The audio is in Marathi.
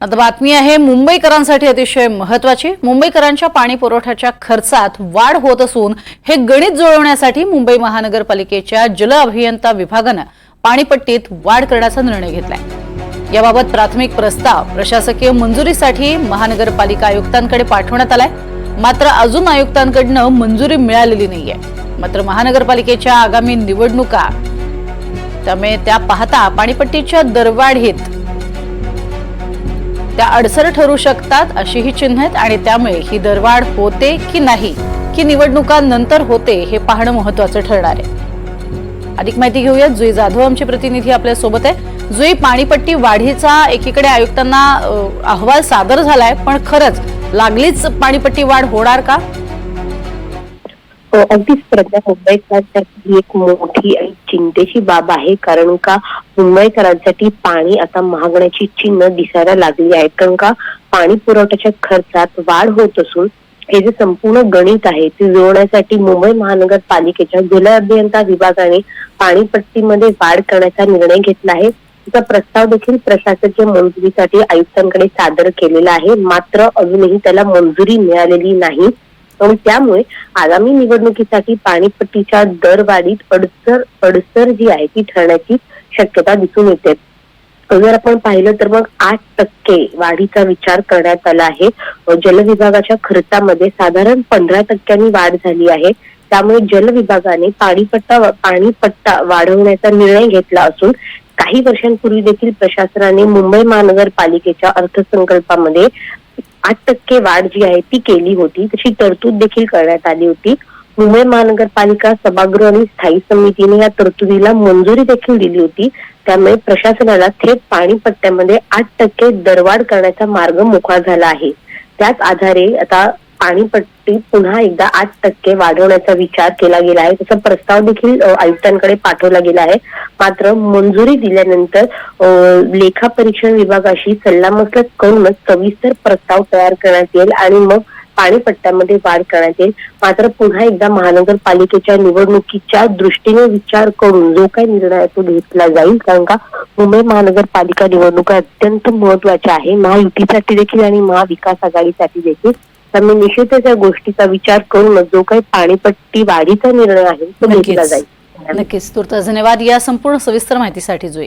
आता बातमी आहे मुंबईकरांसाठी अतिशय महत्वाची मुंबईकरांच्या पाणी पुरवठ्याच्या खर्चात वाढ होत असून हे गणित जुळवण्यासाठी मुंबई महानगरपालिकेच्या जल अभियंता विभागानं पाणीपट्टीत वाढ करण्याचा निर्णय घेतलाय. याबाबत प्राथमिक प्रस्ताव प्रशासकीय मंजुरीसाठी महानगरपालिका आयुक्तांकडे पाठवण्यात आलाय. मात्र अजून आयुक्तांकडनं मंजुरी मिळालेली नाहीये. मात्र महानगरपालिकेच्या आगामी निवडणुका त्यामुळे त्या पाहता पाणीपट्टीच्या दरवाढीत त्या अडसर ठरू शकतात अशी ही चिन्ह आहेत आणि त्यामुळे ही दरवाढ होते की नाही की निवडणुकांनंतर होते हे पाहणं महत्वाचं ठरणार आहे. अधिक माहिती घेऊयात. जुई जाधव आमचे प्रतिनिधी आपल्यासोबत आहे जुई पाणीपट्टी वाढीचा एकीकडे आयुक्तांना अहवाल सादर झालाय पण खरंच लागलीच पाणीपट्टी वाढ होणार का? अगदीच प्रज्ञा मुंबईकरांसाठी एक मोठी आणि चिंतेची बाब आहे कारण का मुंबईकरांसाठी पाणी आता महागण्याची चिन्ह दिसायला लागली आहेत कारण का पाणी पुरवठ्याच्या खर्चात वाढ होत असून हे जे संपूर्ण गणित आहे ते जुळवण्यासाठी मुंबई महानगरपालिकेच्या जल अभियंता विभागाने पाणीपट्टीमध्ये वाढ करण्याचा निर्णय घेतला आहे. त्याचा प्रस्ताव देखील प्रशासकीय मंजुरीसाठी आयुक्तांकडे सादर केलेला आहे. मात्र अजूनही त्याला मंजुरी मिळालेली नाही. आणि त्यामुळे आगामी निवडणुकीसाठी पाणीपट्टीच्या दरवाढीत अडसर अडसर जी आहे ती ठरण्याची शक्यता दिसून येते. जर आपण पाहिलं तर मग आठ टक्के वाढीचा विचार करण्यात आला आहे. जल विभागाच्या खर्चामध्ये साधारण पंधरा टक्क्यांनी वाढ झाली आहे. त्यामुळे जल विभागाने पाणीपट्टा पाणीपट्टा वाढवण्याचा निर्णय घेतला असून काही वर्षांपूर्वी देखील प्रशासनाने मुंबई महानगरपालिकेच्या अर्थसंकल्पामध्ये आठ टक्के वाढ जी आहे ती केली होती. तशी तरतूद देखील करण्यात आली होती. मुंबई महानगरपालिका सभागृह आणि स्थायी समितीने या तरतुदीला मंजुरी देखील दिली होती. त्यामुळे प्रशासनाला थेट पाणीपट्ट्यामध्ये आठ टक्के दरवाढ करण्याचा मार्ग मोकळा झाला आहे. त्याच आधारे आता फी पुन्हा एकदा आठ टक्के वाढवण्याचा विचार केला गेला आहे. त्याचा प्रस्ताव देखील आयुक्तांकडे पाठवला गेला आहे. मात्र मंजुरी दिल्यानंतर लेखा परीक्षण विभागाशी सल्लामसलत करूनच सविस्तर प्रस्ताव तयार करण्यात येईल आणि मग पाणीपट्ट्यामध्ये वाढ करण्यात येईल. मात्र पुन्हा एकदा महानगरपालिकेच्या निवडणुकीच्या दृष्टीने विचार करून जो काही निर्णय तो घेतला जाईल कारण का मुंबई महानगरपालिका निवडणुका अत्यंत महत्त्वाच्या आहे. महायुतीसाठी देखील आणि महाविकास आघाडीसाठी देखील. त्यामुळे निश्चितच या गोष्टीचा विचार करूनच जो काही पाणीपट्टी वाढीचा निर्णय आहे तो घेतला जाईल. नक्कीच. तुर्त धन्यवाद या संपूर्ण सविस्तर माहितीसाठी जुई.